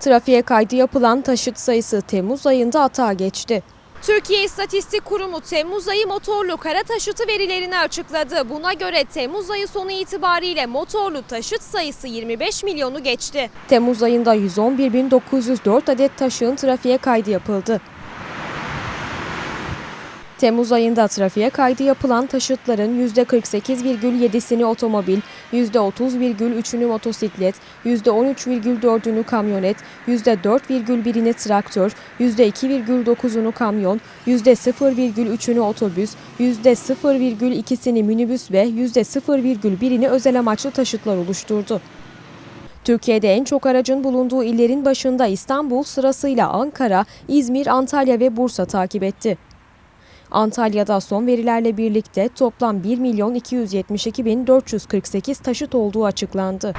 Trafiğe kaydı yapılan taşıt sayısı Temmuz ayında atağa geçti. Türkiye İstatistik Kurumu Temmuz ayı motorlu kara taşıtı verilerini açıkladı. Buna göre Temmuz ayı sonu itibariyle motorlu taşıt sayısı 25 milyonu geçti. Temmuz ayında 111.904 adet taşığın trafiğe kaydı yapıldı. Temmuz ayında trafiğe kaydı yapılan taşıtların %48,7'sini otomobil, %30,3'ünü motosiklet, %13,4'ünü kamyonet, %4,1'ini traktör, %2,9'unu kamyon, %0,3'ünü otobüs, %0,2'sini minibüs ve %0,1'ini özel amaçlı taşıtlar oluşturdu. Türkiye'de en çok aracın bulunduğu illerin başında İstanbul sırasıyla Ankara, İzmir, Antalya ve Bursa takip etti. Antalya'da son verilerle birlikte toplam 1 milyon 272 bin 448 taşıt olduğu açıklandı.